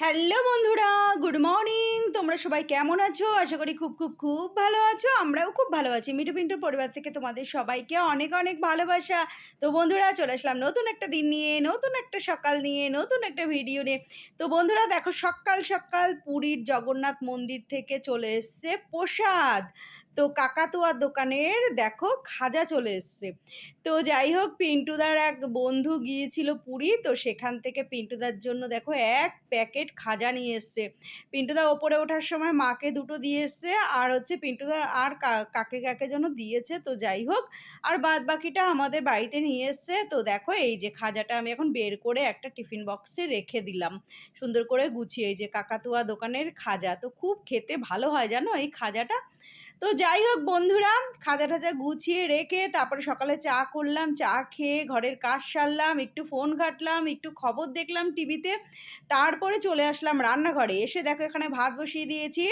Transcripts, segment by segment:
Hello বন্ধুরা, good morning. তোমরা সবাই কেমন আছো? আশা করি খুব খুব খুব ভালো আছো। আমরাও খুব ভালো আছি। মিঠু পিন্টুর পরিবার থেকে তোমাদের সবাইকে অনেক অনেক ভালোবাসা। তো বন্ধুরা, চলে আসলাম নতুন একটা দিন নিয়ে, নতুন একটা সকাল নিয়ে, নতুন একটা ভিডিও নিয়ে। তো বন্ধুরা, দেখো সকাল সকাল পুরীর জগন্নাথ মন্দির থেকে চলে এসছে প্রসাদ। তো কাকাতুয়ার দোকানের দেখো খাজা চলে এসছে। তো যাই হোক, পিন্টুদার এক বন্ধু গিয়েছিল পুরী, তো সেখান থেকে পিন্টুদার জন্য দেখো এক প্যাকেট খাজা নিয়ে এসছে। পিন্টুদা ওপরে ওঠার সময় মাকে দুটো দিয়ে এসছে, আর হচ্ছে পিন্টুদা আর কাকে কাকে যেন দিয়েছে। তো যাই হোক, আর বাদ বাকিটা আমাদের বাড়িতে নিয়ে এসছে। তো দেখো এই যে খাজাটা আমি এখন বের করে একটা টিফিন বক্সে রেখে দিলাম। সুন্দর করে গুছিয়ে এই যে কাকাতুয়া দোকানের খাজা। তো খুব খেতে ভালো হয় জানো এই খাজাটা? তো যাই হোক বন্ধুরা, খাজা টাজা গুছিয়ে রেখে তারপরে সকালে চা করলাম, চা খেয়ে ঘরের কাজ সারলাম, একটু ফোন ঘাটলাম, একটু খবর দেখলাম টিভিতে তারপরে চলে আসলাম রান্নাঘরে। এসে দেখো এখানে ভাত বসিয়ে দিয়েছি।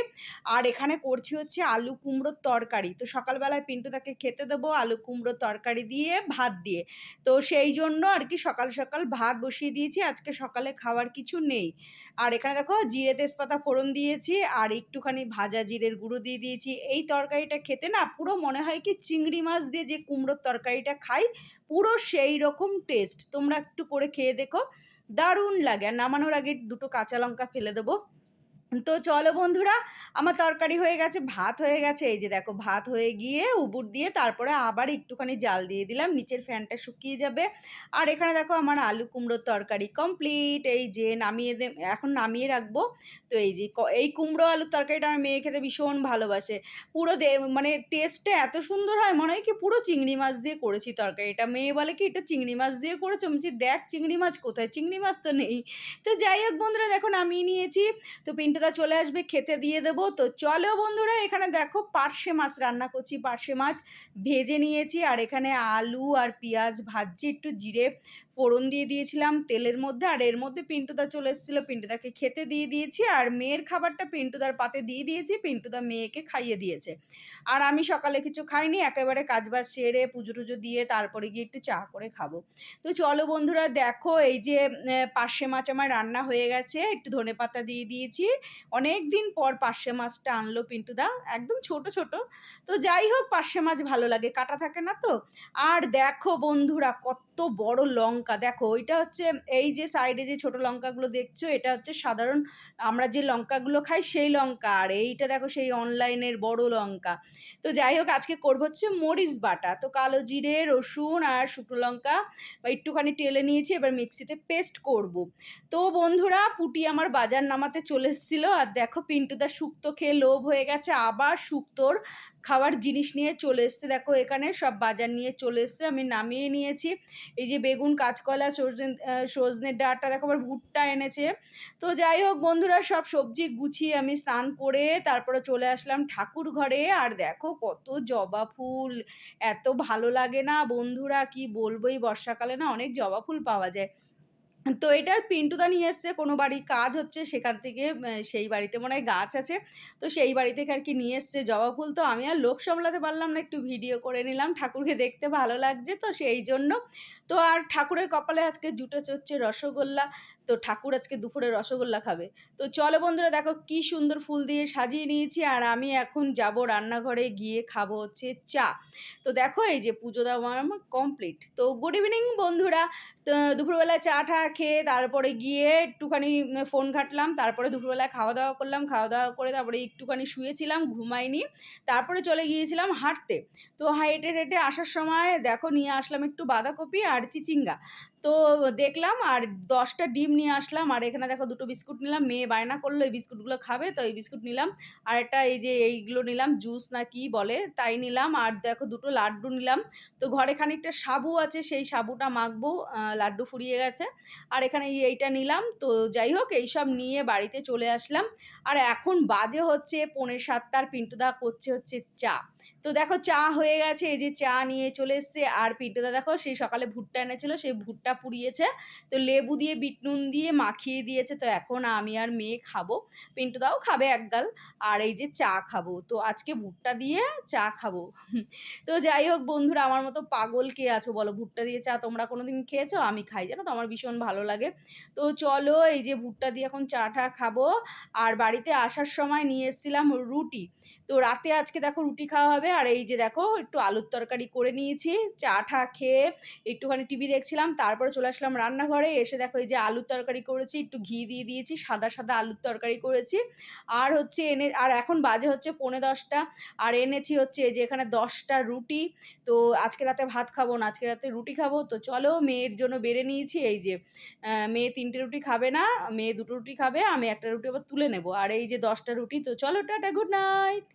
আর এখানে করছি হচ্ছে আলু কুমড়োর তরকারি। তো সকালবেলায় পিন্টু তাকে খেতে দেবো আলু কুমড়োর তরকারি দিয়ে, ভাত দিয়ে। তো সেই জন্য আর কি সকাল সকাল ভাত বসিয়ে দিয়েছি। আজকে সকালে খাওয়ার কিছু নেই। আর এখানে দেখো জিরে তেজপাতা ফোড়ন দিয়েছি। আর একটুখানি ভাজা জিরের গুঁড়ো দিয়ে দিয়েছি। এই তরকারিটা খেতে না পুরো মনে হয় কি চিংড়ি মাছ দিয়ে যে কুমড়োর তরকারিটা খাই, পুরো সেই রকম টেস্ট তোমরা একটু করে খেয়ে দেখো। দারুণ লাগে। আর নামানোর আগে দুটো কাঁচা লঙ্কা ফেলে দেবো। তো চলো বন্ধুরা, আমার তরকারি হয়ে গেছে, ভাত হয়ে গেছে, এই যে দেখো ভাত হয়ে গিয়ে উবুর দিয়ে তারপরে আবার একটুখানি জাল দিয়ে দিলাম, নিচের ফ্যানটা শুকিয়ে যাবে। আর এখানে দেখো আমার আলু কুমড়োর তরকারি কমপ্লিট এই যে নামিয়ে দে, এখন নামিয়ে রাখব। তো এই যে এই কুমড়ো আলুর তরকারিটা আমার মেয়ে খেতে ভীষণ ভালোবাসে। পুরো দে মানে টেস্টটা এত সুন্দর হয়, মনে হয় কি পুরো চিংড়ি মাছ দিয়ে করেছি তরকারিটা মেয়ে বলে কি, এটা চিংড়ি মাছ দিয়ে করেছ? আমি দেখ চিংড়ি মাছ কোথায়? চিংড়ি মাছ তো নেই। তো যাই হোক বন্ধুরা, দেখো নামিয়ে নিয়েছি। তো পিন্টুদা চলে আসবে, খেতে দিয়ে দেবো। তো চলো বন্ধুরা, এখানে দেখো পার্শে মাছ, রান্না করছি পার্শে মাছ। ভেজে নিয়েছি, আর এখানে আলু আর পেঁয়াজ ভাজছি, একটু জিরে ফোড়ন দিয়ে দিয়েছিলাম তেলের মধ্যে। আর এর মধ্যে পিন্টুদা চলে এসেছিল, পিন্টুদাকে খেতে দিয়ে দিয়েছি। আর মেয়ের খাবারটা পিন্টুদার পাতে দিয়ে দিয়েছি, পিন্টুদা মেয়েকে খাইয়ে দিয়েছে। আর আমি সকালে কিছু খাইনি, একেবারে কাজবাজ সেরে পুজো টুজো দিয়ে তারপরে গিয়ে একটু চা করে খাব। তো চলো বন্ধুরা, দেখো এই যে পার্শে মাছ আমার রান্না হয়ে গেছে, একটু ধনে পাতা দিয়ে দিয়েছি। অনেক দিন পর পার্শে মাছটা আনলো পিন্টু পিন্টুদা একদম ছোট ছোট। তো যাই হোক পার্শে মাছ ভালো লাগে, কাটা থাকে না তো। আর দেখো বন্ধুরা, কত বড় লঙ্কা। দেখো, ওইটা হচ্ছে এই যে সাইডে যে ছোট লঙ্কাগুলো দেখছ, এটা হচ্ছে সাধারণ, আমরা যে লঙ্কাগুলো খাই সেই লঙ্কা। আর এইটা দেখো, সেই অনলাইনের বড় লঙ্কা। তো যাই হোক, আজকে করব হচ্ছে মরিচ বাটা। তো কালো জিরে, রসুন আর শুকনো লঙ্কা বা একটুখানি টেলে নিয়েছি, এবার মিক্সিতে পেস্ট করব। তো বন্ধুরা, পুটি আমার বাজার নামাতে চলে এসেছিল। আর দেখো পিন্টুদা শুক্তো খেয়ে লোভ হয়ে গেছে। আবার শুক্তোর খাওয়ার জিনিস নিয়ে চলে এসছে। দেখো এখানে সব বাজার নিয়ে চলে এসছে। আমি নামিয়ে নিয়েছি। এই যে বেগুন, কাঁচকলা সজনের ডাঁটা, দেখো আবার ভুট্টা এনেছে। তো যাই হোক বন্ধুরা, সব সবজি গুছিয়ে আমি স্নান করে তারপরে চলে আসলাম ঠাকুর ঘরে। আর দেখো কত জবা ফুল, এত ভালো লাগে না। বন্ধুরা, কি বলব? এই বর্ষাকালে না অনেক জবা ফুল পাওয়া যায়। তো এটা পিন্টুদা নিয়ে এসছে, কোনো বাড়ির কাজ হচ্ছে সেখান থেকে সেই বাড়িতে মনে হয় গাছ আছে। তো সেই বাড়ি থেকে আর কি নিয়ে এসছে জবা ফুল। তো আমি আর লোক সামলাতে পারলাম না, একটু ভিডিও করে নিলাম, ঠাকুরকে দেখতে ভালো লাগছে তো সেই জন্য। তো আর ঠাকুরের কপালে আজকে জুটে চড়ছে রসগোল্লা তো ঠাকুর আজকে দুপুরে রসগোল্লা খাবে। তো চলো বন্ধুরা, দেখো কি সুন্দর ফুল দিয়ে সাজিয়ে নিয়েছি আর আমি এখন যাব রান্নাঘরে গিয়ে খাব হচ্ছে চা। তো দেখো এই যে পুজো দেওয়া আমার কমপ্লিট তো গুড ইভিনিং বন্ধুরা দুপুরবেলা চা টা খেয়ে তারপরে গিয়ে একটুখানি ফোন ঘাটলাম, তারপরে দুপুরবেলা খাওয়া দাওয়া করলাম, খাওয়া দাওয়া করে তারপরে একটুখানি শুয়েছিলাম, ঘুমাইনি। তারপরে চলে গিয়েছিলাম হাঁটতে। তো হেঁটে হেঁটে আসার সময় দেখো নিয়ে আসলাম একটু বাঁধাকপি আর চিচিঙ্গা। তো দেখলাম আর দশটা ডিম নিয়ে আসলাম আর এখানে দেখো দুটো বিস্কুট নিলাম। মেয়ে বায়না করল, এই বিস্কুটগুলো খাবে, তো এই বিস্কুট নিলাম। আর একটা এই যে এইগুলো নিলাম, জুস না কি বলে, তাই নিলাম। আর দেখো দুটো লাড্ডু নিলাম। তো ঘরে খানিকটা সাবু আছে, সেই সাবুটা মাখবো লাড্ডু ফুরিয়ে গেছে। আর এখানে এইটা নিলাম। তো যাই হোক, এইসব নিয়ে বাড়িতে চলে আসলাম। আর এখন বাজে হচ্ছে পৌনে সাতটার পিন্টুদা করছে হচ্ছে চা। তো দেখো চা হয়ে গেছে, এই যে চা নিয়ে চলে এসছে। আর পিন্টুদা দেখো, সেই সকালে ভুট্টা এনেছিল, সেই ভুট্টা পুড়িয়েছে। তো লেবু দিয়ে বিট নুন দিয়ে মাখিয়ে দিয়েছে। তো এখন আমি আর মেয়ে খাব। পিন্টু দাও খাবে এক গাল। আর এই যে চা খাব। তো আজকে ভুট্টা দিয়ে চা খাব। তো যাই হোক বন্ধুরা, আমার মতো পাগল কে আছো বলো? ভুট্টা দিয়ে চা তোমরা কোনো দিন খেয়েছো? আমি খাই। জানো তো, আমার ভীষণ ভালো লাগে। তো চলো এই যে ভুট্টা দিয়ে এখন চাটা খাব। আর বাড়িতে আসার সময় নিয়ে এসেছিলাম রুটি। তো রাতে আজকে দেখো রুটি খাওয়া হবে। আর এই যে দেখো, একটু আলুর তরকারি করে নিয়েছি। চা টা খেয়ে একটুখানি টিভি দেখছিলাম। তারপরে চলে আসলাম রান্নাঘরে, এসে দেখো এই যে আলুর তরকারি করেছি, একটু ঘি দিয়ে দিয়েছি, সাদা সাদা আলুর তরকারি করেছি। আর হচ্ছে এনে, আর এখন বাজে হচ্ছে পৌনে দশটা, আর এনেছি হচ্ছে যে এখানে দশটা রুটি। তো আজকে রাতে ভাত খাব না, আজকে রাতে রুটি খাব। তো চলো মেয়ের জন্য বেড়ে নিয়েছি, এই যে মেয়ে তিনটে রুটি খাবে না, মেয়ে দুটো রুটি খাবে, আমি একটা রুটি আবার তুলে নেব। আর এই যে দশটা রুটি, তো চলো টাটা, গুড নাইট!